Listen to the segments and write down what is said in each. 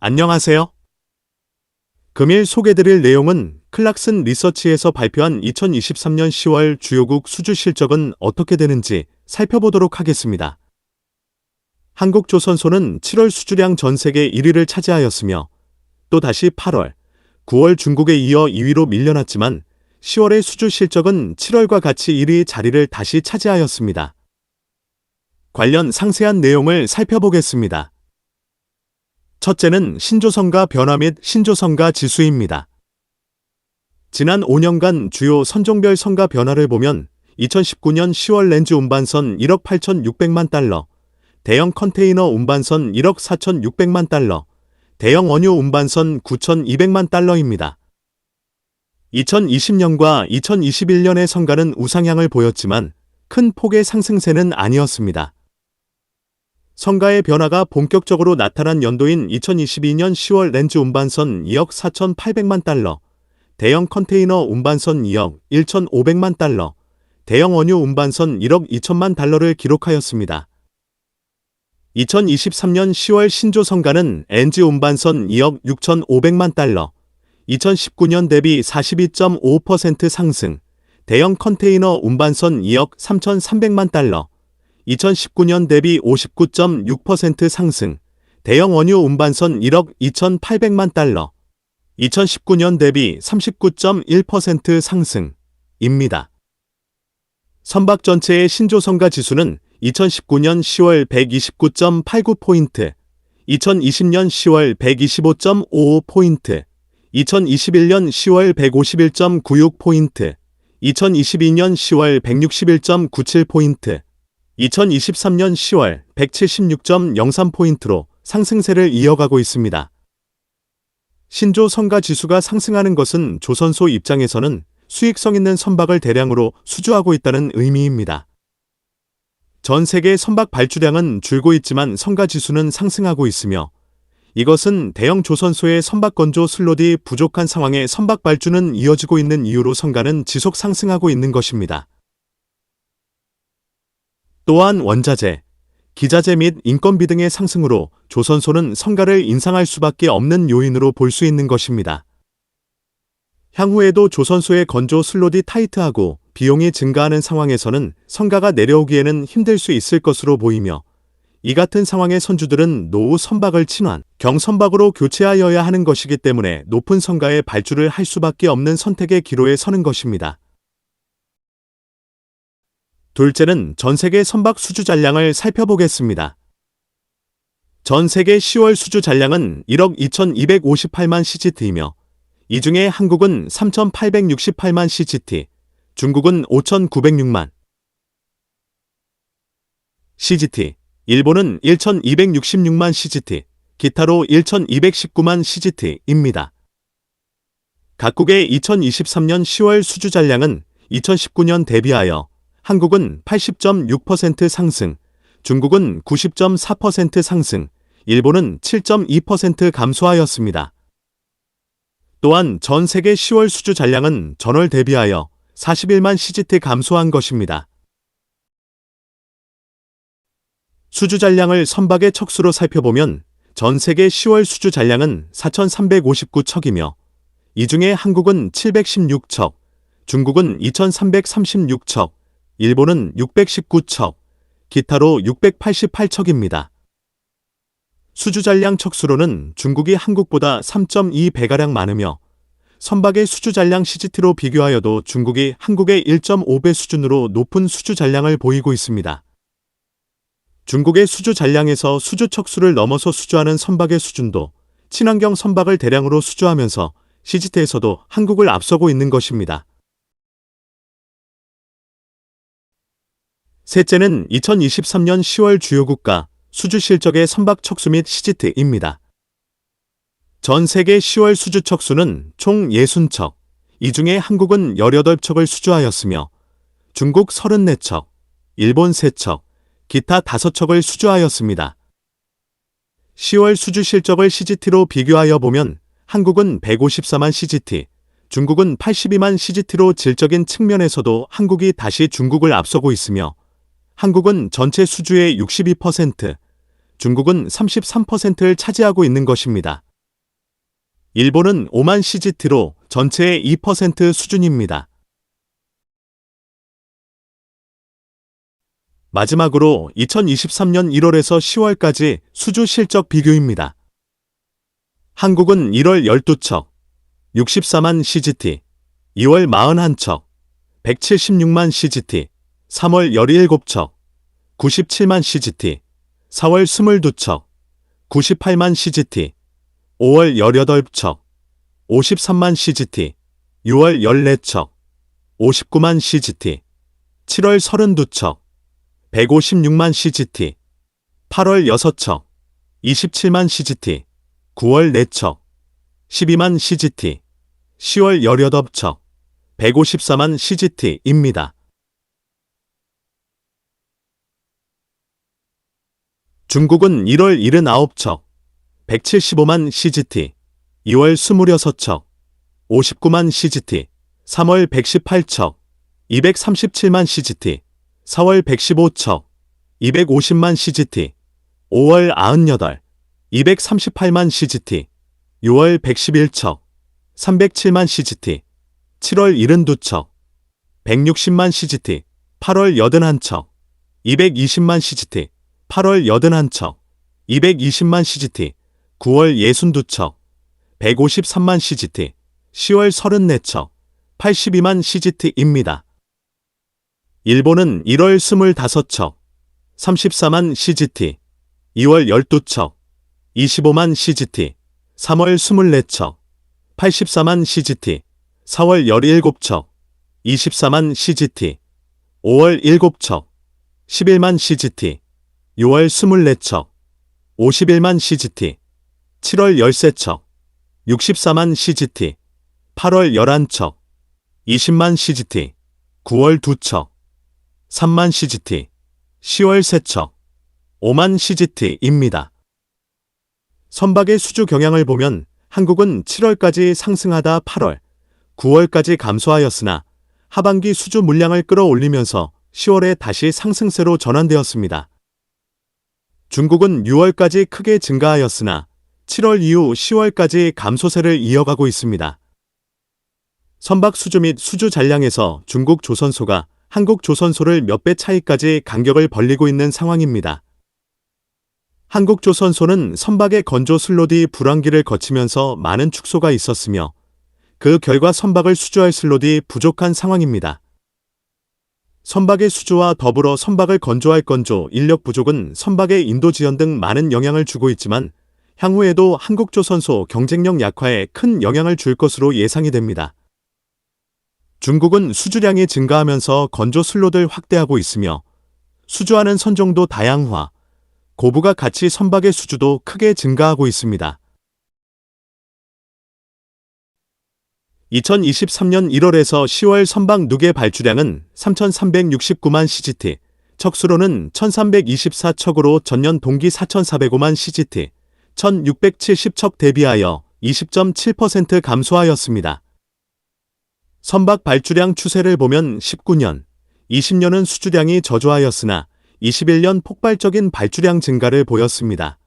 안녕하세요. 금일 소개드릴 내용은 클락슨 리서치에서 발표한 2023년 10월 주요국 수주 실적은 어떻게 되는지 살펴보도록 하겠습니다. 한국조선소는 7월 수주량 전 세계 1위를 차지하였으며 또다시 8월, 9월 중국에 이어 2위로 밀려났지만 10월의 수주 실적은 7월과 같이 1위 자리를 다시 차지하였습니다. 관련 상세한 내용을 살펴보겠습니다. 첫째는 신조성가 변화 및 신조성가 지수입니다. 지난 5년간 주요 선종별 성가 변화를 보면 2019년 10월 렌즈 운반선 1억 8,600만 달러, 대형 컨테이너 운반선 1억 4,600만 달러, 대형 원유 운반선 9,200만 달러입니다. 2020년과 2021년의 성가는 우상향을 보였지만 큰 폭의 상승세는 아니었습니다. 성가의 변화가 본격적으로 나타난 연도인 2022년 10월 렌즈 운반선 2억 4,800만 달러, 대형 컨테이너 운반선 2억 1,500만 달러, 대형 원유 운반선 1억 2천만 달러를 기록하였습니다. 2023년 10월 신조 성가는 NG 운반선 2억 6,500만 달러, 2019년 대비 42.5% 상승, 대형 컨테이너 운반선 2억 3,300만 달러, 2019년 대비 59.6% 상승, 대형 원유 운반선 1억 2,800만 달러, 2019년 대비 39.1% 상승입니다. 선박 전체의 신조성가 지수는 2019년 10월 129.89포인트, 2020년 10월 125.55포인트, 2021년 10월 151.96포인트, 2022년 10월 161.97포인트, 2023년 10월 176.03포인트로 상승세를 이어가고 있습니다. 신조 성가 지수가 상승하는 것은 조선소 입장에서는 수익성 있는 선박을 대량으로 수주하고 있다는 의미입니다. 전 세계 선박 발주량은 줄고 있지만 성가 지수는 상승하고 있으며 이것은 대형 조선소의 선박 건조 슬롯이 부족한 상황에 선박 발주는 이어지고 있는 이유로 성가는 지속 상승하고 있는 것입니다. 또한 원자재, 기자재 및 인건비 등의 상승으로 조선소는 성가를 인상할 수밖에 없는 요인으로 볼 수 있는 것입니다. 향후에도 조선소의 건조 슬롯이 타이트하고 비용이 증가하는 상황에서는 성가가 내려오기에는 힘들 수 있을 것으로 보이며 이 같은 상황의 선주들은 노후 선박을 친환, 경선박으로 교체하여야 하는 것이기 때문에 높은 성가에 발주를 할 수밖에 없는 선택의 기로에 서는 것입니다. 둘째는 전 세계 선박 수주 잔량을 살펴보겠습니다. 전 세계 10월 수주 잔량은 1억 2,258만 CGT이며 이 중에 한국은 3,868만 CGT, 중국은 5,906만 CGT, 일본은 1,266만 CGT, 기타로 1,219만 CGT입니다. 각국의 2023년 10월 수주 잔량은 2019년 대비하여 한국은 80.6% 상승, 중국은 90.4% 상승, 일본은 7.2% 감소하였습니다. 또한 전 세계 10월 수주 잔량은 전월 대비하여 41만 CGT 감소한 것입니다. 수주 잔량을 선박의 척수로 살펴보면 전 세계 10월 수주 잔량은 4,359척이며 이 중에 한국은 716척, 중국은 2,336척, 일본은 619척, 기타로 688척입니다. 수주 잔량 척수로는 중국이 한국보다 3.2배가량 많으며 선박의 수주 잔량 CGT로 비교하여도 중국이 한국의 1.5배 수준으로 높은 수주 잔량을 보이고 있습니다. 중국의 수주 잔량에서 수주 척수를 넘어서 수주하는 선박의 수준도 친환경 선박을 대량으로 수주하면서 CGT에서도 한국을 앞서고 있는 것입니다. 셋째는 2023년 10월 주요 국가 수주 실적의 선박 척수 및 CGT입니다. 전 세계 10월 수주 척수는 총 60척, 이 중에 한국은 18척을 수주하였으며 중국 34척, 일본 3척, 기타 5척을 수주하였습니다. 10월 수주 실적을 CGT로 비교하여 보면 한국은 154만 CGT, 중국은 82만 CGT로 질적인 측면에서도 한국이 다시 중국을 앞서고 있으며 한국은 전체 수주의 62%, 중국은 33%를 차지하고 있는 것입니다. 일본은 5만 CGT로 전체의 2% 수준입니다. 마지막으로 2023년 1월에서 10월까지 수주 실적 비교입니다. 한국은 1월 12척, 64만 CGT, 2월 41척, 176만 CGT, 3월 17척, 97만 CGT, 4월 22척, 98만 CGT, 5월 18척, 53만 CGT, 6월 14척, 59만 CGT, 7월 32척, 156만 CGT, 8월 6척, 27만 CGT, 9월 4척, 12만 CGT, 10월 18척, 154만 CGT입니다. 중국은 1월 79척, 175만 CGT, 2월 26척, 59만 CGT, 3월 118척, 237만 CGT, 4월 115척, 250만 CGT, 5월 98, 238만 CGT, 6월 111척, 307만 CGT, 7월 72척, 160만 CGT, 8월 81척, 220만 CGT, 8월 81척, 220만 CGT, 9월 62척, 153만 CGT, 10월 34척, 82만 CGT입니다. 일본은 1월 25척, 34만 CGT, 2월 12척, 25만 CGT, 3월 24척, 84만 CGT, 4월 17척, 24만 CGT, 5월 7척, 11만 CGT, 6월 24척, 51만 CGT, 7월 13척, 64만 CGT, 8월 11척, 20만 CGT, 9월 2척, 3만 CGT, 10월 3척, 5만 CGT입니다. 선박의 수주 경향을 보면 한국은 7월까지 상승하다 8월, 9월까지 감소하였으나 하반기 수주 물량을 끌어올리면서 10월에 다시 상승세로 전환되었습니다. 중국은 6월까지 크게 증가하였으나 7월 이후 10월까지 감소세를 이어가고 있습니다. 선박 수주 및 수주 잔량에서 중국 조선소가 한국 조선소를 몇 배 차이까지 간격을 벌리고 있는 상황입니다. 한국 조선소는 선박의 건조 슬롯이 불황기를 거치면서 많은 축소가 있었으며 그 결과 선박을 수주할 슬롯이 부족한 상황입니다. 선박의 수주와 더불어 선박을 건조할 건조 인력 부족은 선박의 인도 지연 등 많은 영향을 주고 있지만 향후에도 한국조선소 경쟁력 약화에 큰 영향을 줄 것으로 예상이 됩니다. 중국은 수주량이 증가하면서 건조 슬롯을 확대하고 있으며 수주하는 선종도 다양화, 고부가 가치 선박의 수주도 크게 증가하고 있습니다. 2023년 1월에서 10월 선박 누계 발주량은 3,369만 CGT, 척수로는 1,324척으로 전년 동기 4,405만 CGT, 1,670척 대비하여 20.7% 감소하였습니다. 선박 발주량 추세를 보면 19년, 20년은 수주량이 저조하였으나 21년 폭발적인 발주량 증가를 보였습니다.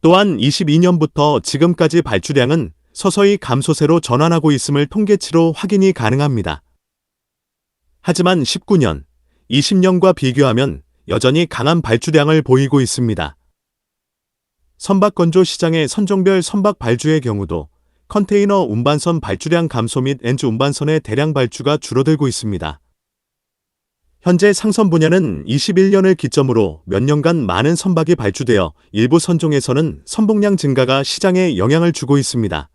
또한 22년부터 지금까지 발주량은 서서히 감소세로 전환하고 있음을 통계치로 확인이 가능합니다. 하지만 19년, 20년과 비교하면 여전히 강한 발주량을 보이고 있습니다. 선박 건조 시장의 선종별 선박 발주의 경우도 컨테이너 운반선 발주량 감소 및 엔주 운반선의 대량 발주가 줄어들고 있습니다. 현재 상선 분야는 21년을 기점으로 몇 년간 많은 선박이 발주되어 일부 선종에서는 선봉량 증가가 시장에 영향을 주고 있습니다.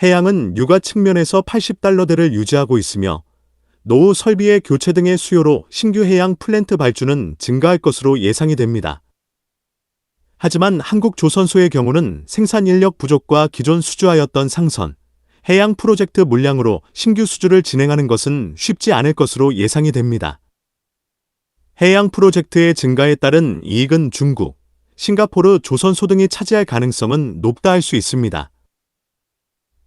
해양은 육아 측면에서 80달러대를 유지하고 있으며 노후 설비의 교체 등의 수요로 신규 해양 플랜트 발주는 증가할 것으로 예상이 됩니다. 하지만 한국 조선소의 경우는 생산 인력 부족과 기존 수주하였던 상선, 해양 프로젝트 물량으로 신규 수주를 진행하는 것은 쉽지 않을 것으로 예상이 됩니다. 해양 프로젝트의 증가에 따른 이익은 중국, 싱가포르 조선소 등이 차지할 가능성은 높다 할 수 있습니다.